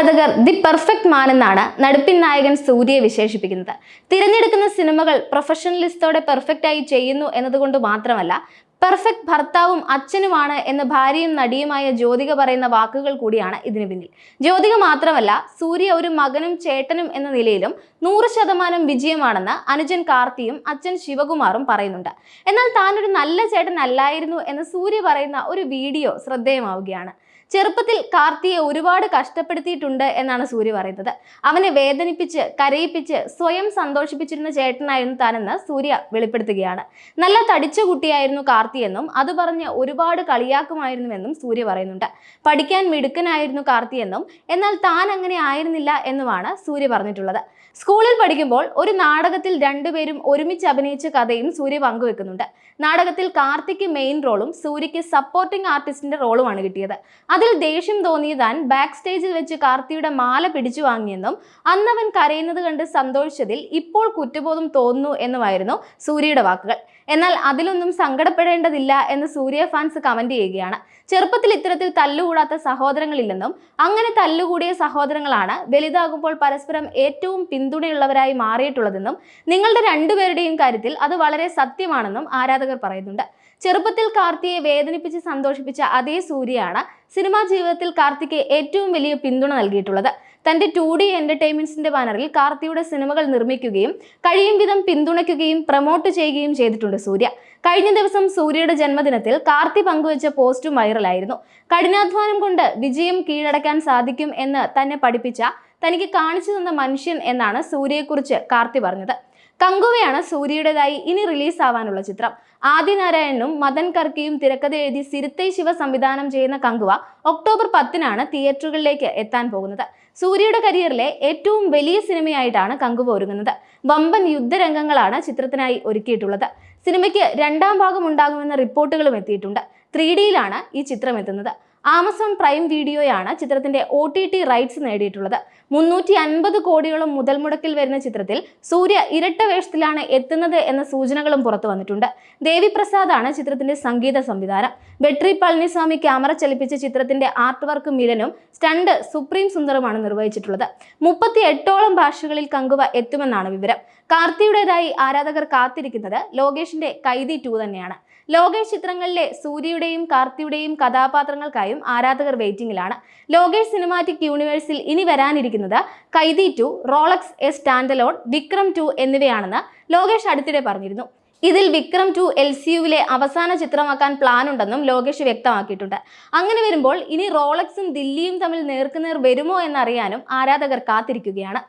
ആരാധകർ the perfect മാൻ എന്നാണ് നടുപ്പിൻ നായകൻ സൂര്യയെ വിശേഷിപ്പിക്കുന്നത്. തിരഞ്ഞെടുക്കുന്ന സിനിമകൾ പ്രൊഫഷണലിസ്റ്റോടെ പെർഫെക്റ്റ് ആയി ചെയ്യുന്നു എന്നതുകൊണ്ട് മാത്രമല്ല പെർഫെക്റ്റ് ഭർത്താവും അച്ഛനുമാണ് എന്ന് ഭാര്യയും നടിയുമായ ജ്യോതിക പറയുന്ന വാക്കുകൾ കൂടിയാണ് ഇതിനു പിന്നിൽ. ജ്യോതിക മാത്രമല്ല സൂര്യ ഒരു മകനും ചേട്ടനും എന്ന നിലയിലും നൂറ് ശതമാനം വിജയമാണെന്ന് അനുജൻ കാർത്തിയും അച്ഛൻ ശിവകുമാറും പറയുന്നുണ്ട്. എന്നാൽ താനൊരു നല്ല ചേട്ടൻ അല്ലായിരുന്നു എന്ന് സൂര്യ പറയുന്ന ഒരു വീഡിയോ ശ്രദ്ധേയമാവുകയാണ്. ചെറുപ്പത്തിൽ കാർത്തിയെ ഒരുപാട് കഷ്ടപ്പെടുത്തിയിട്ടുണ്ട് എന്നാണ് സൂര്യ പറയുന്നത്. അവനെ വേദനിപ്പിച്ച് കരയിപ്പിച്ച് സ്വയം സന്തോഷിപ്പിച്ചിരുന്ന ചേട്ടനായിരുന്നു താനെന്ന് സൂര്യ വെളിപ്പെടുത്തുകയാണ്. നല്ല തടിച്ച കുട്ടിയായിരുന്നു കാർത്തിയെന്നും അത് പറഞ്ഞ് ഒരുപാട് കളിയാക്കുമായിരുന്നുവെന്നും സൂര്യ പറയുന്നുണ്ട്. പഠിക്കാൻ മിടുക്കനായിരുന്നു കാർത്തി എന്നും എന്നാൽ താൻ അങ്ങനെ ആയിരുന്നില്ല എന്നുമാണ് സൂര്യ പറഞ്ഞിട്ടുള്ളത്. സ്കൂളിൽ പഠിക്കുമ്പോൾ ഒരു നാടകത്തിൽ രണ്ടുപേരും ഒരുമിച്ച് അഭിനയിച്ച കഥയും സൂര്യ പങ്കുവെക്കുന്നുണ്ട്. നാടകത്തിൽ കാർത്തിക്ക് മെയിൻ റോളും സൂര്യയ്ക്ക് സപ്പോർട്ടിംഗ് ആർട്ടിസ്റ്റിന്റെ റോളുമാണ് കിട്ടിയത്. അതിൽ ദേഷ്യം തോന്നിയ താൻ ബാക്ക് സ്റ്റേജിൽ വെച്ച് കാർത്തിയുടെ മാല പിടിച്ചു വാങ്ങിയെന്നും അന്നവൻ കരയുന്നത് കണ്ട് സന്തോഷിച്ചതിൽ ഇപ്പോൾ കുറ്റബോധം തോന്നുന്നു എന്നുമായിരുന്നു സൂര്യയുടെ വാക്കുകൾ. എന്നാൽ അതിലൊന്നും സങ്കടപ്പെടേണ്ടതില്ല എന്ന് സൂര്യ ഫാൻസ് കമന്റ് ചെയ്യുകയാണ്. ചെറുപ്പത്തിൽ ഇത്തരത്തിൽ തല്ലുകൂടാത്ത സഹോദരങ്ങളില്ലെന്നും അങ്ങനെ തല്ലുകൂടിയ സഹോദരങ്ങളാണ് വലുതാകുമ്പോൾ പരസ്പരം ഏറ്റവും പിന്തുണയുള്ളവരായി മാറിയിട്ടുള്ളതെന്നും നിങ്ങളുടെ രണ്ടുപേരുടെയും കാര്യത്തിൽ അത് വളരെ സത്യമാണെന്നും ആരാധകർ പറയുന്നുണ്ട്. ചെറുപ്പത്തിൽ കാർത്തിയെ വേദനിപ്പിച്ച് സന്തോഷിപ്പിച്ച അതേ സൂര്യയാണ് സിനിമാ ജീവിതത്തിൽ കാർത്തിക്ക് ഏറ്റവും വലിയ പിന്തുണ നൽകിയിട്ടുള്ളത്. തന്റെ ടു ഡി എന്റർടൈൻമെന്റ്സിന്റെ ബാനറിൽ കാർത്തിയുടെ സിനിമകൾ നിർമ്മിക്കുകയും കഴിയും വിധം പിന്തുണയ്ക്കുകയും പ്രൊമോട്ട് ചെയ്യുകയും ചെയ്തിട്ടുണ്ട് സൂര്യ. കഴിഞ്ഞ ദിവസം സൂര്യയുടെ ജന്മദിനത്തിൽ കാർത്തി പങ്കുവച്ച പോസ്റ്റും വൈറലായിരുന്നു. കഠിനാധ്വാനം കൊണ്ട് വിജയം കീഴടക്കാൻ സാധിക്കും എന്ന് തന്നെ പഠിപ്പിച്ച തനിക്ക് കാണിച്ചു തന്ന മനുഷ്യൻ എന്നാണ് സൂര്യയെക്കുറിച്ച് കാർത്തി പറഞ്ഞത്. കങ്കുവയാണ് സൂര്യയുടേതായി ഇനി റിലീസ് ആവാനുള്ള ചിത്രം. ആദിനാരായണനും മദൻ കർക്കിയും തിരക്കഥ എഴുതി സിരുത്തൈ ശിവ സംവിധാനം ചെയ്യുന്ന കങ്കുവ ഒക്ടോബർ പത്തിനാണ് തിയേറ്ററുകളിലേക്ക് എത്താൻ പോകുന്നത്. സൂര്യയുടെ കരിയറിലെ ഏറ്റവും വലിയ സിനിമയായിട്ടാണ് കങ്കുവ ഒരുങ്ങുന്നത്. വമ്പൻ യുദ്ധരംഗങ്ങളാണ് ചിത്രത്തിനായി ഒരുക്കിയിട്ടുള്ളത്. സിനിമയ്ക്ക് രണ്ടാം ഭാഗം ഉണ്ടാകുമെന്ന റിപ്പോർട്ടുകളും എത്തിയിട്ടുണ്ട്. ത്രീ ഡിയിലാണ് ഈ ചിത്രം എത്തുന്നത്. ആമസോൺ പ്രൈം വീഡിയോയാണ് ചിത്രത്തിന്റെ ഒ ടി ടി റൈറ്റ്സ് നേടിയിട്ടുള്ളത്. മുന്നൂറ്റി അൻപത് കോടിയോളം മുതൽ മുടക്കിൽ വരുന്ന ചിത്രത്തിൽ സൂര്യ ഇരട്ട വേഷത്തിലാണ് എത്തുന്നത് എന്ന സൂചനകളും പുറത്തു വന്നിട്ടുണ്ട്. ദേവിപ്രസാദാണ് ചിത്രത്തിന്റെ സംഗീത സംവിധാനം. ബെട്രി പളനിസ്വാമി ക്യാമറ ചലിപ്പിച്ച ചിത്രത്തിന്റെ ആർട്ട് വർക്ക് മിലനും സ്റ്റണ്ട് സുപ്രീം സുന്ദറുമാണ് നിർവഹിച്ചിട്ടുള്ളത്. മുപ്പത്തി എട്ടോളം ഭാഷകളിൽ കങ്കുവ എത്തുമെന്നാണ് വിവരം. കാർത്തിയുടേതായി ആരാധകർ കാത്തിരിക്കുന്നത് ലോകേഷിന്റെ കൈതി ടു തന്നെയാണ് ലോകേഷ് ചിത്രങ്ങളിലെ സൂര്യയുടെയും കാർത്തിയുടെയും കഥാപാത്രങ്ങൾക്കായും ആരാധകർ വെയിറ്റിംഗിലാണ്. ലോകേഷ് സിനിമാറ്റിക് യൂണിവേഴ്സിൽ ഇനി വരാനിരിക്കുന്നത് Kaithi two Rolex a standalone Vikram two എന്നിവയാണെന്ന് Lokesh അടുത്തിടെ പറഞ്ഞിരുന്നു. ഇതിൽ വിക്രം ടു എൽ സി യുവിലെ അവസാന ചിത്രമാക്കാൻ പ്ലാൻ ഉണ്ടെന്നും ലോകേഷ് വ്യക്തമാക്കിയിട്ടുണ്ട്. അങ്ങനെ വരുമ്പോൾ ഇനി റോളക്സും ദില്ലിയും തമ്മിൽ നേർക്കുനേർ വരുമോ എന്നറിയാനും ആരാധകർ കാത്തിരിക്കുകയാണ്.